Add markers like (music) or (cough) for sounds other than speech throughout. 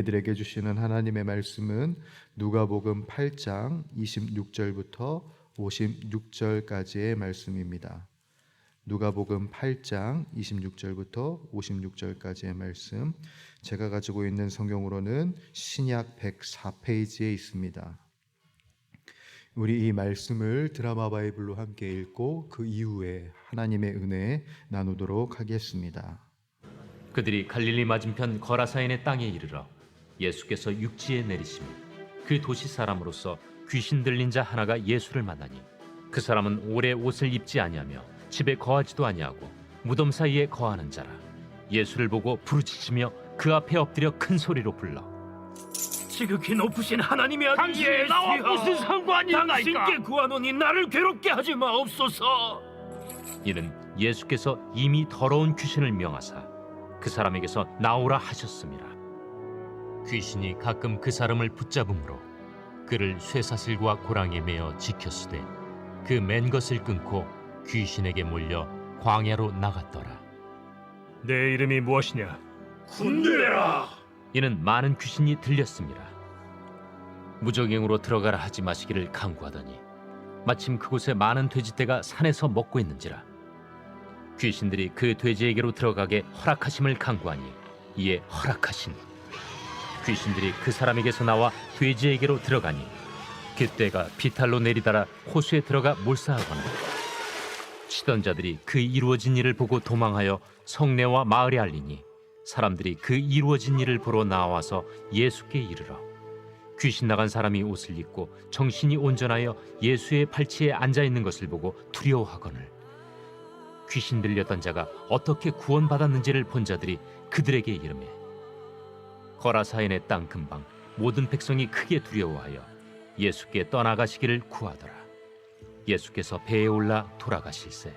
저희들에게 주시는 하나님의 말씀은 누가복음 8장 26절부터 56절까지의 말씀입니다. 누가복음 8장 26절부터 56절까지의 말씀 제가 가지고 있는 성경으로는 신약 104페이지에 있습니다. 우리 이 말씀을 드라마 바이블로 함께 읽고 그 이후에 하나님의 은혜 나누도록 하겠습니다. 그들이 갈릴리 맞은편 거라사인의 땅에 이르러 예수께서 육지에 내리시며 그 도시 사람으로서 귀신 들린 자 하나가 예수를 만나니 그 사람은 오래 옷을 입지 아니하며 집에 거하지도 아니하고 무덤 사이에 거하는 자라 예수를 보고 부르짖으며 그 앞에 엎드려 큰 소리로 불러 지극히 높으신 하나님의 아들 당신이 예수여 나와 무슨 상관이 당신께 있나이까? 구하노니 나를 괴롭게 하지 마옵소서 이는 예수께서 이미 더러운 귀신을 명하사 그 사람에게서 나오라 하셨습니다. 귀신이 가끔 그 사람을 붙잡음으로 그를 쇠사슬과 고랑에 매어 지켰으되 그 맨 것을 끊고 귀신에게 몰려 광야로 나갔더라. 내 이름이 무엇이냐 군대라. 이는 많은 귀신이 들렸습니다. 무적행으로 들어가라 하지 마시기를 강구하더니 마침 그곳에 많은 돼지떼가 산에서 먹고 있는지라 귀신들이 그 돼지에게로 들어가게 허락하심을 강구하니 이에 허락하신 귀신들이 그 사람에게서 나와 돼지에게로 들어가니 그때가 비탈로 내리다라 호수에 들어가 몰사하거나 치던 자들이 그 이루어진 일을 보고 도망하여 성내와 마을에 알리니 사람들이 그 이루어진 일을 보러 나와서 예수께 이르러 귀신 나간 사람이 옷을 입고 정신이 온전하여 예수의 팔치에 앉아 있는 것을 보고 두려워하거늘 귀신 들렸던 자가 어떻게 구원받았는지를 본 자들이 그들에게 이르매 거라사인의 땅 근방 모든 백성이 크게 두려워하여 예수께 떠나가시기를 구하더라. 예수께서 배에 올라 돌아가실세.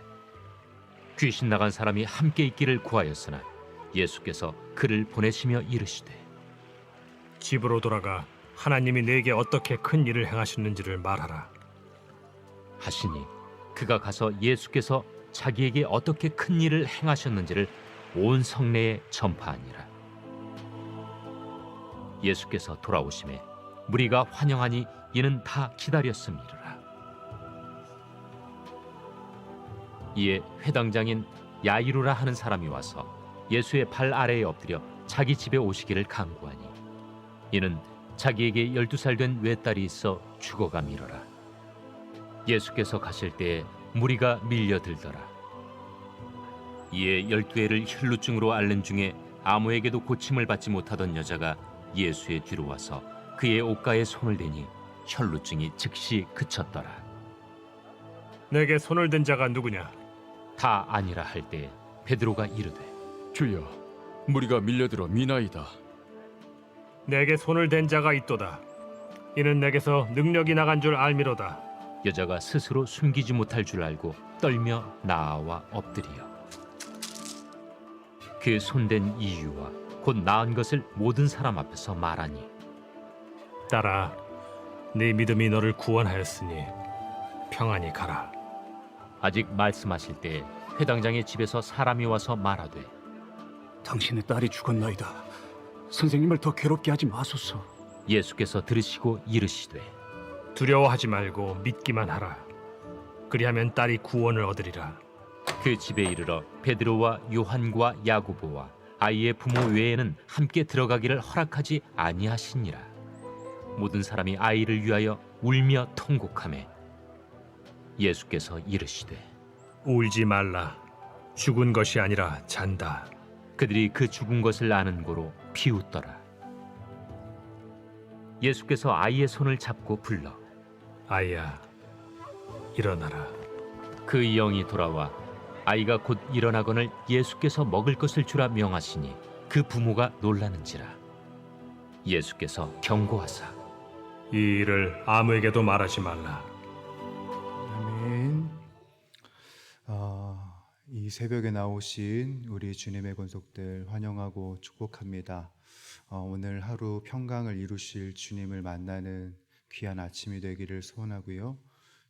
귀신 나간 사람이 함께 있기를 구하였으나 예수께서 그를 보내시며 이르시되 집으로 돌아가 하나님이 내게 어떻게 큰 일을 행하셨는지를 말하라. 하시니 그가 가서 예수께서 자기에게 어떻게 큰 일을 행하셨는지를 온 성내에 전파하니라. 예수께서 돌아오심에 무리가 환영하니 이는 다 기다렸음이라. 이에 회당장인 야이루라 하는 사람이 와서 예수의 발 아래에 엎드려 자기 집에 오시기를 강구하니 이는 자기에게 열두 살 된 외딸이 있어 죽어가 미러라. 예수께서 가실 때에 무리가 밀려들더라. 이에 열두 해를 혈루증으로 앓는 중에 아무에게도 고침을 받지 못하던 여자가 예수의 뒤로 와서 그의 옷가에 손을 대니 혈루증이 즉시 그쳤더라. 내게 손을 댄 자가 누구냐 다 아니라 할 때에 베드로가 이르되 주여, 무리가 밀려들어 미나이다. 내게 손을 댄 자가 있도다 이는 내게서 능력이 나간 줄 알미로다 여자가 스스로 숨기지 못할 줄 알고 떨며 나아와 엎드리어 그 손댄 이유와 곧 나은 것을 모든 사람 앞에서 말하니 딸아 네 믿음이 너를 구원하였으니 평안히 가라 아직 말씀하실 때에 회당장의 집에서 사람이 와서 말하되 당신의 딸이 죽었나이다. 선생님을 더 괴롭게 하지 마소서. 예수께서 들으시고 이르시되 두려워하지 말고 믿기만 하라 그리하면 딸이 구원을 얻으리라 그 집에 이르러 베드로와 요한과 야고보와 아이의 부모 외에는 함께 들어가기를 허락하지 아니하시니라. 모든 사람이 아이를 위하여 울며 통곡하매 예수께서 이르시되 울지 말라. 죽은 것이 아니라 잔다. 그들이 그 죽은 것을 아는 고로 비웃더라. 예수께서 아이의 손을 잡고 불러 아이야 일어나라. 그 영이 돌아와 아이가 곧 일어나거늘 예수께서 먹을 것을 주라 명하시니 그 부모가 놀라는지라 예수께서 경고하사 이 일을 아무에게도 말하지 말라 아멘. 아, 이 새벽에 나오신 우리 주님의 권속들 환영하고 축복합니다. 어, 오늘 하루 평강을 이루실 주님을 만나는 귀한 아침이 되기를 소원하고요.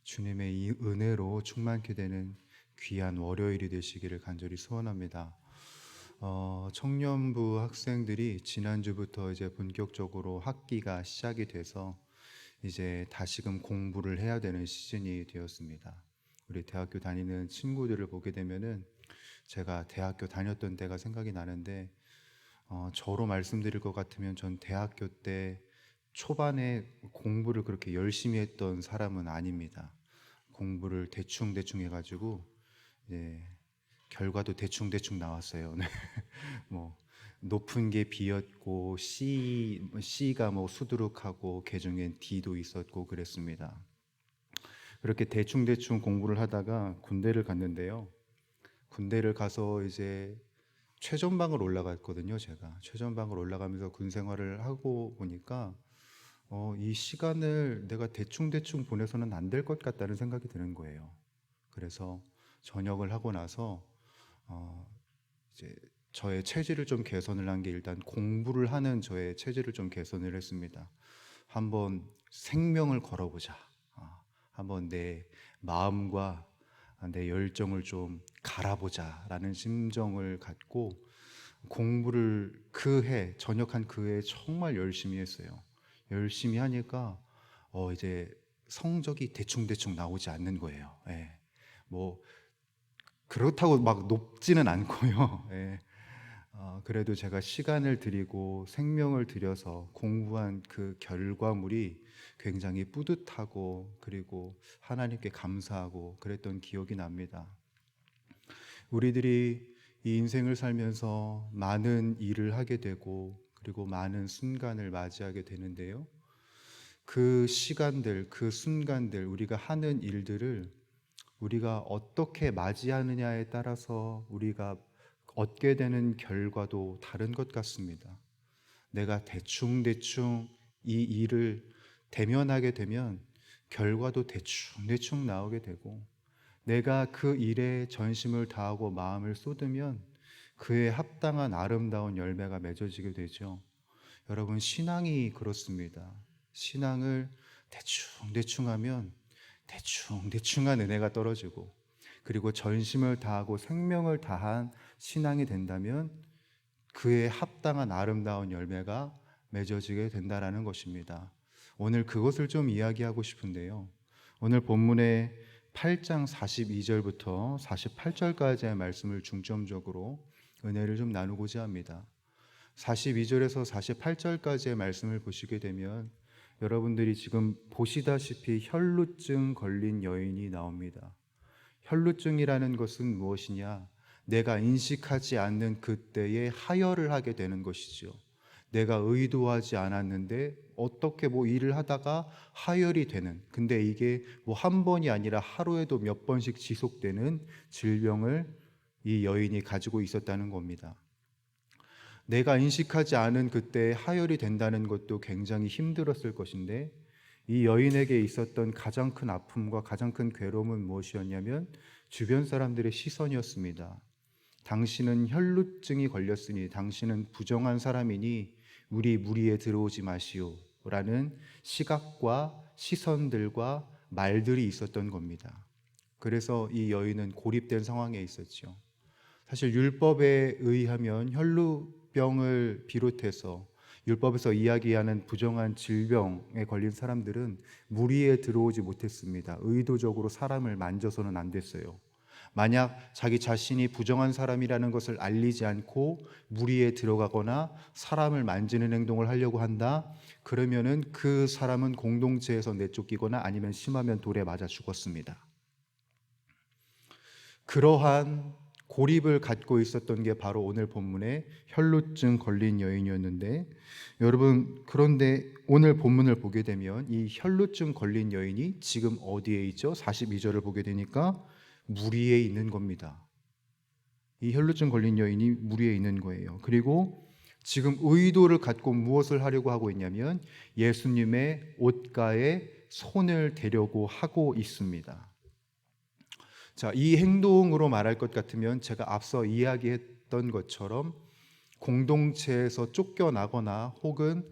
주님의 이 은혜로 충만케 되는 귀한 월요일이 되시기를 간절히 소원합니다. 어, 청년부 학생들이 지난주부터 이제 본격적으로 학기가 시작이 돼서 이제 다시금 공부를 해야 되는 시즌이 되었습니다. 우리 대학교 다니는 친구들을 보게 되면은 제가 대학교 다녔던 때가 생각이 나는데 어, 저로 말씀드릴 것 같으면 전 대학교 때 초반에 공부를 그렇게 열심히 했던 사람은 아닙니다. 공부를 대충 대충 해가지고 이제 결과도 대충 대충 나왔어요. 네. (laughs) 뭐 높은 게 B였고 C C가 뭐 수두룩하고 개중엔 D도 있었고 그랬습니다. 그렇게 대충 대충 공부를 하다가 군대를 갔는데요. 군대를 가서 이제 최전방을 올라갔거든요. 제가 최전방을 올라가면서 군 생활을 하고 보니까 어, 이 시간을 내가 대충 대충 보내서는 안 될 것 같다는 생각이 드는 거예요. 그래서 전역을 하고 나서 어, 이제 저의 체질을 좀 개선을 한 게 일단 공부를 하는 저의 체질을 좀 개선을 했습니다. 한번 생명을 걸어보자. 아, 한번 내 마음과 내 열정을 좀 갈아보자라는 심정을 갖고 공부를 그 해 전역한 그 해 정말 열심히 했어요. 열심히 하니까 어 이제 성적이 대충 대충 나오지 않는 거예요. 예. 뭐 그렇다고 막 높지는 않고요. (laughs) 예. 어, 그래도 제가 시간을 들이고 생명을 들여서 공부한 그 결과물이 굉장히 뿌듯하고 그리고 하나님께 감사하고 그랬던 기억이 납니다. 우리들이 이 인생을 살면서 많은 일을 하게 되고 그리고 많은 순간을 맞이하게 되는데요. 그 시간들, 그 순간들, 우리가 하는 일들을 우리가 어떻게 맞이하느냐에 따라서 우리가 얻게 되는 결과도 다른 것 같습니다. 내가 대충대충 이 일을 대면하게 되면 결과도 대충대충 나오게 되고 내가 그 일에 전심을 다하고 마음을 쏟으면 그에 합당한 아름다운 열매가 맺어지게 되죠. 여러분, 신앙이 그렇습니다. 신앙을 대충대충 하면 대충 대충한 은혜가 떨어지고 그리고 전심을 다하고 생명을 다한 신앙이 된다면 그에 합당한 아름다운 열매가 맺어지게 된다라는 것입니다. 오늘 그것을 좀 이야기하고 싶은데요. 오늘 본문의 8장 42절부터 48절까지의 말씀을 중점적으로 은혜를 좀 나누고자 합니다. 42절에서 48절까지의 말씀을 보시게 되면 여러분들이 지금 보시다시피 혈루증 걸린 여인이 나옵니다. 혈루증이라는 것은 무엇이냐? 내가 인식하지 않는 그때에 하혈을 하게 되는 것이죠. 내가 의도하지 않았는데 어떻게 뭐 일을 하다가 하혈이 되는 근데 이게 뭐 한 번이 아니라 하루에도 몇 번씩 지속되는 질병을 이 여인이 가지고 있었다는 겁니다. 내가 인식하지 않은 그때 하혈이 된다는 것도 굉장히 힘들었을 것인데 이 여인에게 있었던 가장 큰 아픔과 가장 큰 괴로움은 무엇이었냐면 주변 사람들의 시선이었습니다. 당신은 혈루증이 걸렸으니 당신은 부정한 사람이니 우리 무리에 들어오지 마시오. 라는 시각과 시선들과 말들이 있었던 겁니다. 그래서 이 여인은 고립된 상황에 있었죠. 사실 율법에 의하면 혈루 병을 비롯해서 율법에서 이야기하는 부정한 질병에 걸린 사람들은 무리에 들어오지 못했습니다. 의도적으로 사람을 만져서는 안 됐어요. 만약 자기 자신이 부정한 사람이라는 것을 알리지 않고 무리에 들어가거나 사람을 만지는 행동을 하려고 한다. 그러면은 그 사람은 공동체에서 내쫓기거나 아니면 심하면 돌에 맞아 죽었습니다. 그러한 고립을 갖고 있었던 게 바로 오늘 본문의 혈루증 걸린 여인이었는데 여러분 그런데 오늘 본문을 보게 되면 이 혈루증 걸린 여인이 지금 어디에 있죠? 42절을 보게 되니까 무리에 있는 겁니다. 이 혈루증 걸린 여인이 무리에 있는 거예요. 그리고 지금 의도를 갖고 무엇을 하려고 하고 있냐면 예수님의 옷가에 손을 대려고 하고 있습니다. 자, 이 행동으로 말할 것 같으면 제가 앞서 이야기했던 것처럼 공동체에서 쫓겨나거나 혹은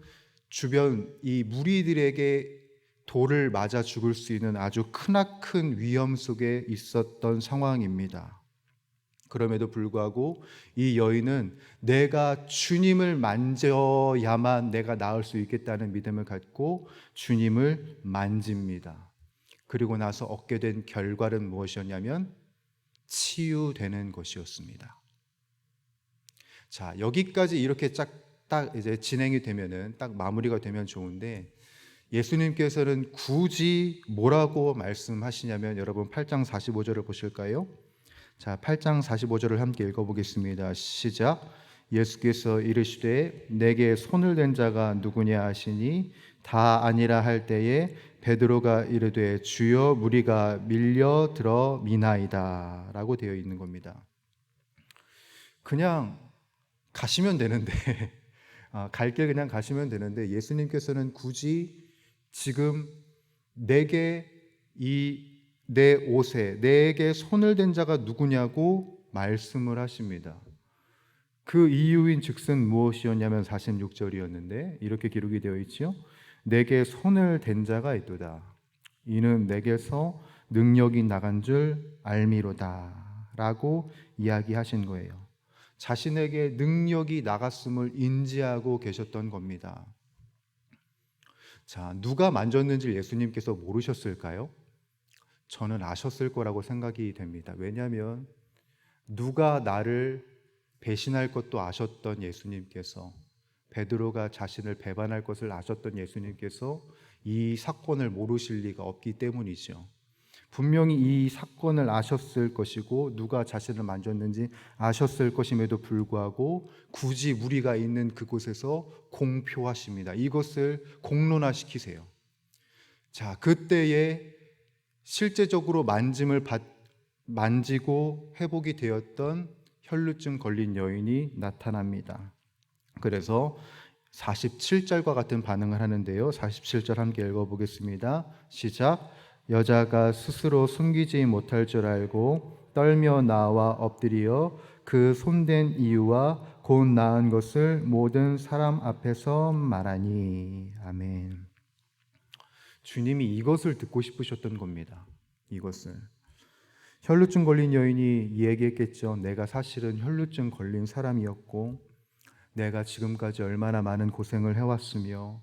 주변 이 무리들에게 돌을 맞아 죽을 수 있는 아주 크나큰 위험 속에 있었던 상황입니다. 그럼에도 불구하고 이 여인은 내가 주님을 만져야만 내가 나을 수 있겠다는 믿음을 갖고 주님을 만집니다. 그리고 나서 얻게 된 결과는 무엇이었냐면 치유되는 것이었습니다. 자, 여기까지 이렇게 쫙 딱 이제 진행이 되면은 딱 마무리가 되면 좋은데 예수님께서는 굳이 뭐라고 말씀하시냐면 여러분 8장 45절을 보실까요? 자, 8장 45절을 함께 읽어 보겠습니다. 시작. 예수께서 이르시되 내게 손을 댄 자가 누구냐 하시니 다 아니라 할 때에 베드로가 이르되 주여 무리가 밀려 들어 미나이다라고 되어 있는 겁니다. 그냥 가시면 되는데 (laughs) 아, 갈길 그냥 가시면 되는데 예수님께서는 굳이 지금 내게 이 내 옷에 내게 손을 댄 자가 누구냐고 말씀을 하십니다. 그 이유인 즉슨 무엇이었냐면 46절이었는데 이렇게 기록이 되어 있지요. 내게 손을 댄 자가 있도다. 이는 내게서 능력이 나간 줄 알미로다 라고 이야기하신 거예요. 자신에게 능력이 나갔음을 인지하고 계셨던 겁니다. 자, 누가 만졌는지 예수님께서 모르셨을까요? 저는 아셨을 거라고 생각이 됩니다. 왜냐하면 누가 나를 배신할 것도 아셨던 예수님께서 베드로가 자신을 배반할 것을 아셨던 예수님께서 이 사건을 모르실 리가 없기 때문이죠. 분명히 이 사건을 아셨을 것이고 누가 자신을 만졌는지 아셨을 것임에도 불구하고 굳이 무리가 있는 그곳에서 공표하십니다. 이것을 공론화시키세요. 자, 그때에 실제적으로 만짐을 받, 만지고 회복이 되었던 혈루증 걸린 여인이 나타납니다. 그래서 47절과 같은 반응을 하는데요. 47절 함께 읽어 보겠습니다. 시작. 여자가 스스로 숨기지 못할 줄 알고 떨며 나와 엎드려 그 손댄 이유와 곧 나은 것을 모든 사람 앞에서 말하니 아멘. 주님이 이것을 듣고 싶으셨던 겁니다. 이것을 혈루증 걸린 여인이 얘기했겠죠. 내가 사실은 혈루증 걸린 사람이었고 내가 지금까지 얼마나 많은 고생을 해왔으며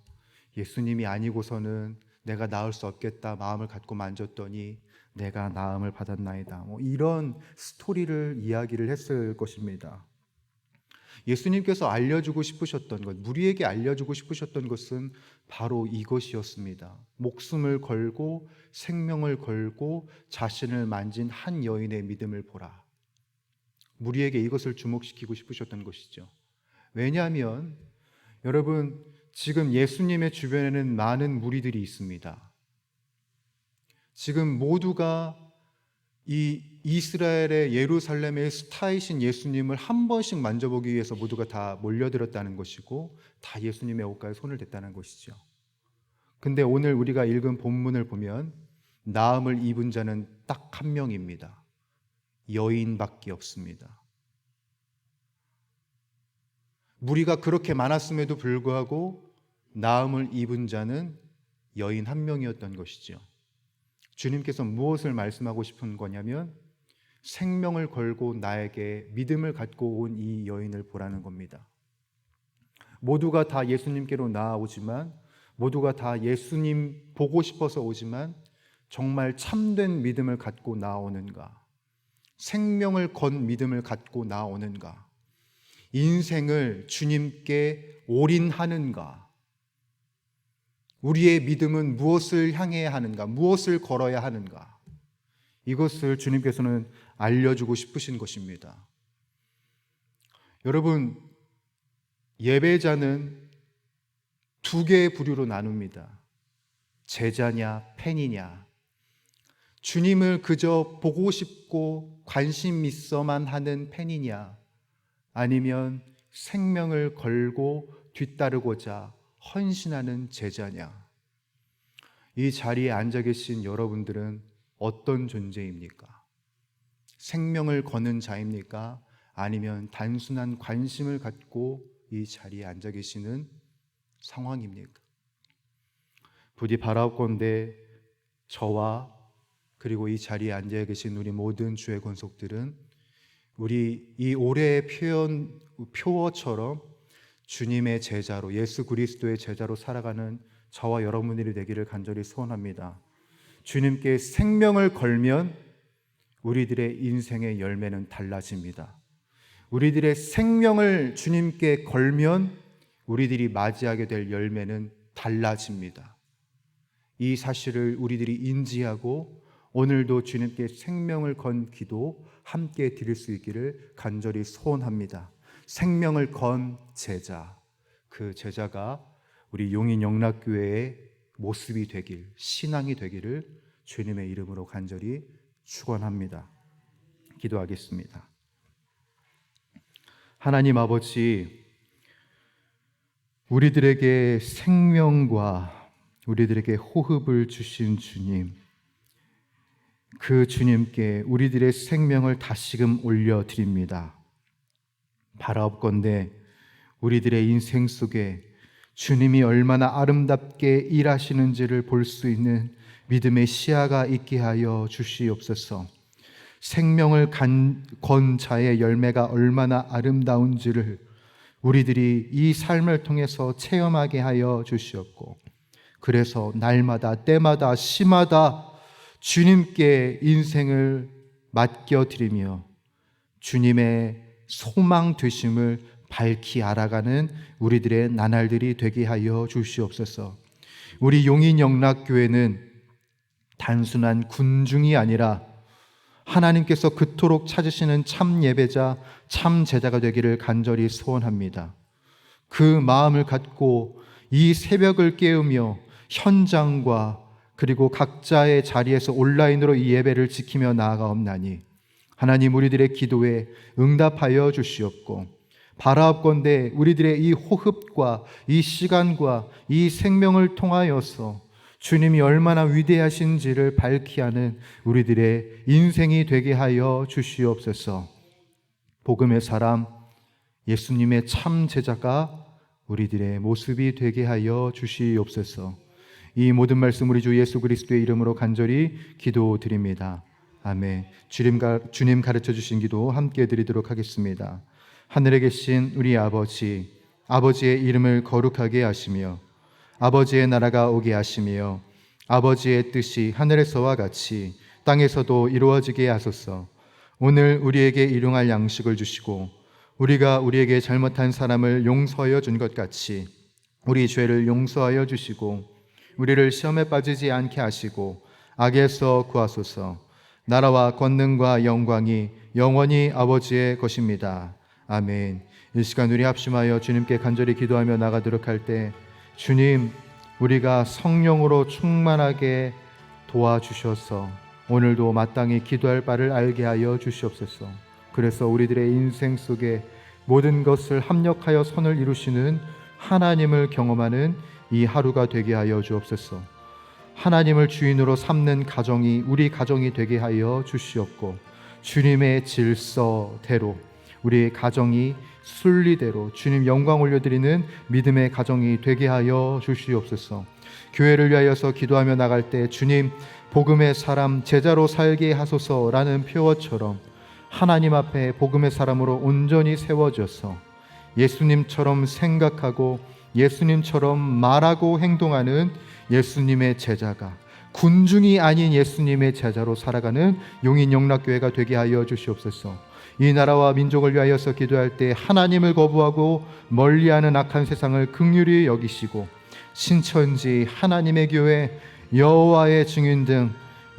예수님이 아니고서는 내가 나을 수 없겠다 마음을 갖고 만졌더니 내가 나음을 받았나이다. 뭐 이런 스토리를 이야기를 했을 것입니다. 예수님께서 알려주고 싶으셨던 것, 무리에게 알려주고 싶으셨던 것은 바로 이것이었습니다. 목숨을 걸고 생명을 걸고 자신을 만진 한 여인의 믿음을 보라. 무리에게 이것을 주목시키고 싶으셨던 것이죠. 왜냐하면 여러분 지금 예수님의 주변에는 많은 무리들이 있습니다. 지금 모두가 이 이스라엘의 예루살렘의 스타이신 예수님을 한 번씩 만져보기 위해서 모두가 다 몰려들었다는 것이고 다 예수님의 옷가에 손을 댔다는 것이죠. 근데 오늘 우리가 읽은 본문을 보면 나음을 입은 자는 딱 한 명입니다. 여인밖에 없습니다. 무리가 그렇게 많았음에도 불구하고 나음을 입은 자는 여인 한 명이었던 것이죠. 주님께서 무엇을 말씀하고 싶은 거냐면 생명을 걸고 나에게 믿음을 갖고 온 이 여인을 보라는 겁니다. 모두가 다 예수님께로 나아오지만 모두가 다 예수님 보고 싶어서 오지만 정말 참된 믿음을 갖고 나오는가? 생명을 건 믿음을 갖고 나오는가? 인생을 주님께 올인하는가? 우리의 믿음은 무엇을 향해야 하는가? 무엇을 걸어야 하는가? 이것을 주님께서는 알려주고 싶으신 것입니다. 여러분, 예배자는 두 개의 부류로 나눕니다. 제자냐, 팬이냐. 주님을 그저 보고 싶고 관심 있어만 하는 팬이냐, 아니면 생명을 걸고 뒤따르고자 헌신하는 제자냐? 이 자리에 앉아 계신 여러분들은 어떤 존재입니까? 생명을 거는 자입니까? 아니면 단순한 관심을 갖고 이 자리에 앉아 계시는 상황입니까? 부디 바라옵건대 저와 그리고 이 자리에 앉아 계신 우리 모든 주의 권속들은 우리 이 올해의 표현 표어처럼 주님의 제자로 예수 그리스도의 제자로 살아가는 저와 여러분들이 되기를 간절히 소원합니다. 주님께 생명을 걸면 우리들의 인생의 열매는 달라집니다. 우리들의 생명을 주님께 걸면 우리들이 맞이하게 될 열매는 달라집니다. 이 사실을 우리들이 인지하고 오늘도 주님께 생명을 건 기도 함께 드릴 수 있기를 간절히 소원합니다. 생명을 건 제자, 그 제자가 우리 용인 영락교회의 모습이 되길, 신앙이 되기를 주님의 이름으로 간절히 축원합니다. 기도하겠습니다. 하나님 아버지, 우리들에게 생명과 우리들에게 호흡을 주신 주님, 그 주님께 우리들의 생명을 다시금 올려드립니다. 바라옵건대 우리들의 인생 속에 주님이 얼마나 아름답게 일하시는지를 볼 수 있는 믿음의 시야가 있게 하여 주시옵소서. 생명을 간, 건 자의 열매가 얼마나 아름다운지를 우리들이 이 삶을 통해서 체험하게 하여 주시옵고, 그래서 날마다, 때마다, 시마다 주님께 인생을 맡겨드리며 주님의 소망 되심을 밝히 알아가는 우리들의 나날들이 되게 하여 주시옵소서. 우리 용인 영락교회는 단순한 군중이 아니라 하나님께서 그토록 찾으시는 참 예배자, 참 제자가 되기를 간절히 소원합니다. 그 마음을 갖고 이 새벽을 깨우며 현장과 그리고 각자의 자리에서 온라인으로 이 예배를 지키며 나아가옵나니 하나님 우리들의 기도에 응답하여 주시옵고 바라옵건대 우리들의 이 호흡과 이 시간과 이 생명을 통하여서 주님이 얼마나 위대하신지를 밝히 하는 우리들의 인생이 되게 하여 주시옵소서. 복음의 사람 예수님의 참 제자가 우리들의 모습이 되게 하여 주시옵소서. 이 모든 말씀 우리 주 예수 그리스도의 이름으로 간절히 기도드립니다. 아멘. 주님, 가르쳐 주신 기도 함께 드리도록 하겠습니다. 하늘에 계신 우리 아버지, 아버지의 이름을 거룩하게 하시며 아버지의 나라가 오게 하시며 아버지의 뜻이 하늘에서와 같이 땅에서도 이루어지게 하소서. 오늘 우리에게 일용할 양식을 주시고 우리가 우리에게 잘못한 사람을 용서하여 준 것 같이 우리 죄를 용서하여 주시고 우리를 시험에 빠지지 않게 하시고 악에서 구하소서. 나라와 권능과 영광이 영원히 아버지의 것입니다. 아멘. 이 시간 우리 합심하여 주님께 간절히 기도하며 나가도록 할 때 주님 우리가 성령으로 충만하게 도와주셔서 오늘도 마땅히 기도할 바를 알게 하여 주시옵소서. 그래서 우리들의 인생 속에 모든 것을 합력하여 선을 이루시는 하나님을 경험하는 이 하루가 되게 하여 주옵소서. 하나님을 주인으로 삼는 가정이 우리 가정이 되게 하여 주시옵고 주님의 질서대로 우리의 가정이 순리대로 주님 영광 올려드리는 믿음의 가정이 되게 하여 주시옵소서. 교회를 위하여서 기도하며 나갈 때 주님 복음의 사람 제자로 살게 하소서라는 표어처럼 하나님 앞에 복음의 사람으로 온전히 세워져서 예수님처럼 생각하고 예수님처럼 말하고 행동하는 예수님의 제자가 군중이 아닌 예수님의 제자로 살아가는 용인 영락교회가 되게 하여 주시옵소서. 이 나라와 민족을 위하여서 기도할 때 하나님을 거부하고 멀리하는 악한 세상을 극률히 여기시고 신천지 하나님의 교회 여호와의 증인 등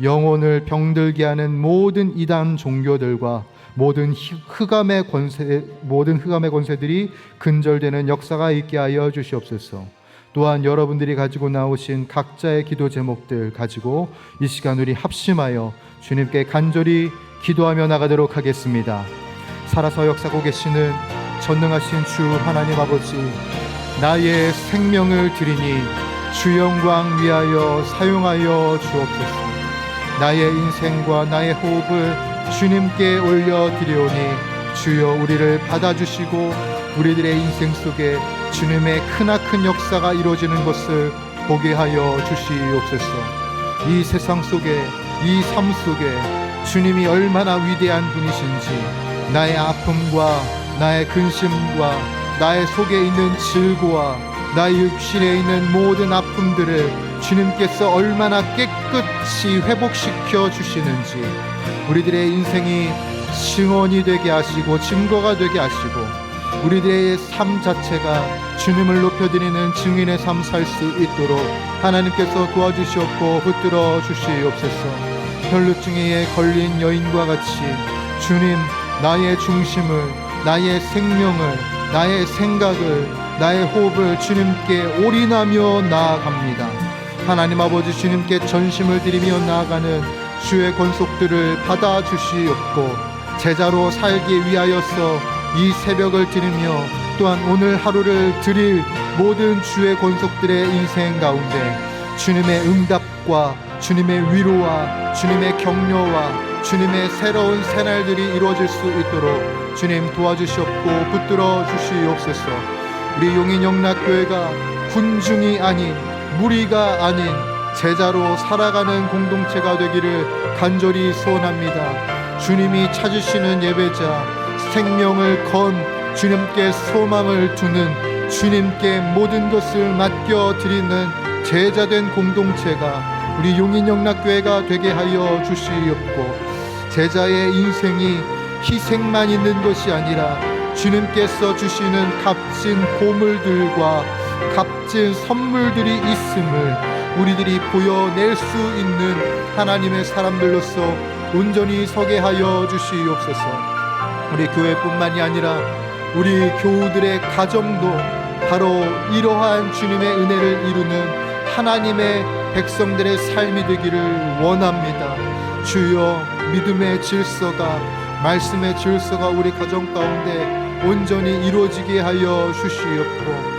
영혼을 병들게 하는 모든 이단 종교들과 모든 흑암의 권세 모든 흑암의 권세들이 근절되는 역사가 있게 하여 주시옵소서. 또한 여러분들이 가지고 나오신 각자의 기도 제목들 가지고 이 시간 우리 합심하여 주님께 간절히 기도하며 나가도록 하겠습니다. 살아서 역사고 계시는 전능하신 주 하나님 아버지 나의 생명을 드리니 주 영광 위하여 사용하여 주옵소서. 나의 인생과 나의 호흡을 주님께 올려드리오니 주여 우리를 받아주시고 우리들의 인생 속에 주님의 크나큰 역사가 이루어지는 것을 보게 하여 주시옵소서. 이 세상 속에 이 삶 속에 주님이 얼마나 위대한 분이신지 나의 아픔과 나의 근심과 나의 속에 있는 질고와 나의 육신에 있는 모든 아픔들을 주님께서 얼마나 깨끗이 회복시켜 주시는지 우리들의 인생이 증언이 되게 하시고 증거가 되게 하시고 우리들의 삶 자체가 주님을 높여드리는 증인의 삶 살 수 있도록 하나님께서 도와주시옵고 붙들어 주시옵소서. 혈루증에 걸린 여인과 같이 주님 나의 중심을 나의 생명을 나의 생각을 나의 호흡을 주님께 올인하며 나아갑니다. 하나님 아버지 주님께 전심을 드리며 나아가는 주의 권속들을 받아 주시옵고 제자로 살기 위하여서 이 새벽을 드리며 또한 오늘 하루를 드릴 모든 주의 권속들의 인생 가운데 주님의 응답과 주님의 위로와 주님의 격려와 주님의 새로운 새날들이 이루어질 수 있도록 주님 도와주시옵고 붙들어 주시옵소서. 우리 용인 영락교회가 군중이 아닌 무리가 아닌 제자로 살아가는 공동체가 되기를 간절히 소원합니다. 주님이 찾으시는 예배자 생명을 건 주님께 소망을 두는 주님께 모든 것을 맡겨 드리는 제자된 공동체가 우리 용인영락교회가 되게 하여 주시옵고 제자의 인생이 희생만 있는 것이 아니라 주님께서 주시는 값진 보물들과 값진 선물들이 있음을 우리들이 보여낼 수 있는 하나님의 사람들로서 온전히 서게 하여 주시옵소서. 우리 교회뿐만이 아니라 우리 교우들의 가정도 바로 이러한 주님의 은혜를 이루는 하나님의 백성들의 삶이 되기를 원합니다. 주여 믿음의 질서가 말씀의 질서가 우리 가정 가운데 온전히 이루어지게 하여 주시옵고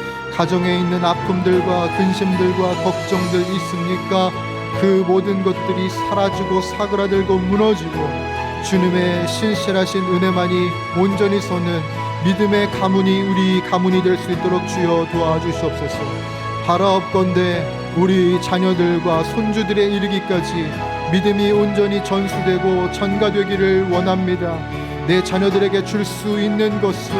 가정에 있는 아픔들과 근심들과 걱정들 있습니까? 그 모든 것들이 사라지고 사그라들고 무너지고 주님의 신실하신 은혜만이 온전히 서는 믿음의 가문이 우리 가문이 될 수 있도록 주여 도와주시옵소서. 바라옵건대 우리 자녀들과 손주들에 이르기까지 믿음이 온전히 전수되고 전가되기를 원합니다. 내 자녀들에게 줄 수 있는 것은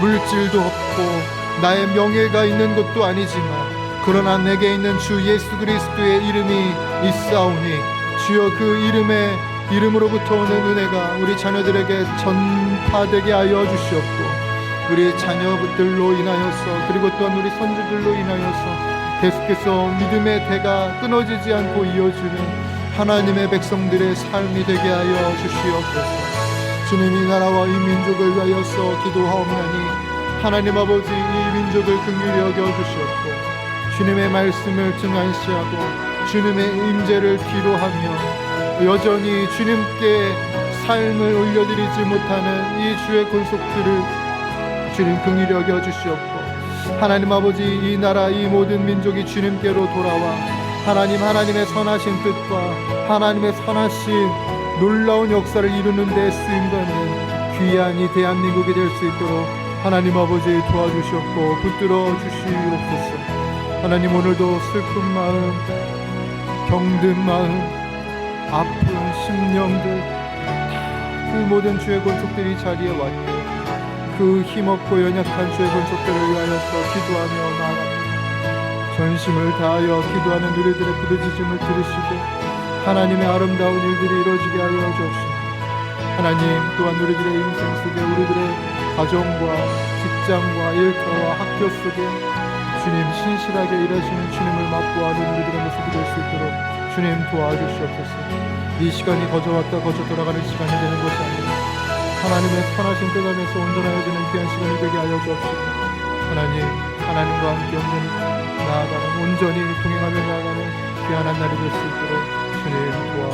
물질도 없고 나의 명예가 있는 것도 아니지만 그러나 내게 있는 주 예수 그리스도의 이름이 있사오니 주여 그 이름의 이름으로부터 오는 은혜가 우리 자녀들에게 전파되게 하여 주시옵고 우리 자녀들로 인하여서 그리고 또한 우리 선주들로 인하여서 계속해서 믿음의 대가 끊어지지 않고 이어지는 하나님의 백성들의 삶이 되게 하여 주시옵소서. 주님 이 나라와 이 민족을 위하여서 기도하옵나니 하나님 아버지 이 민족을 긍휼히 여겨 주시옵고 주님의 말씀을 증안시하고 주님의 임재를 뒤로하며 여전히 주님께 삶을 올려드리지 못하는 이 주의 권속들을 주님 긍휼히 여겨 주시옵고 하나님 아버지 이 나라 이 모든 민족이 주님께로 돌아와 하나님 하나님의 선하신 뜻과 하나님의 선하신 놀라운 역사를 이루는 데 쓰임받는 귀한 이 대한민국이 될 수 있도록 하나님 아버지 도와주시옵고 붙들어 주시옵소서. 하나님 오늘도 슬픈 마음 병든 마음 아픈 심령들 다그 모든 주의 권속들이 자리에 왔고 그 힘없고 연약한 주의 권속들을 위하여서 기도하며 나아갑니다. 전심을 다하여 기도하는 우리들의 부르짖음을 들으시고 하나님의 아름다운 일들이 이루어지게 하여 주옵시고 하나님 또한 우리들의 인생 속에 우리들의 가정과 직장과 일터와 학교 속에 주님 신실하게 일하시는 주님을 맛보아하는 우리들의 모습이 될 수 있도록 주님 도와주시옵소서. 이 시간이 거저 왔다 거저 돌아가는 시간이 되는 것이 아니라 하나님의 선하신 뜻 안에서 온전하여지는 귀한 시간이 되게 하여 주옵시고 하나님 하나님과 함께 온전히 나아가는 온전히 동행하며 나아가는 귀한 한 날이 될 수 있도록 주님 도와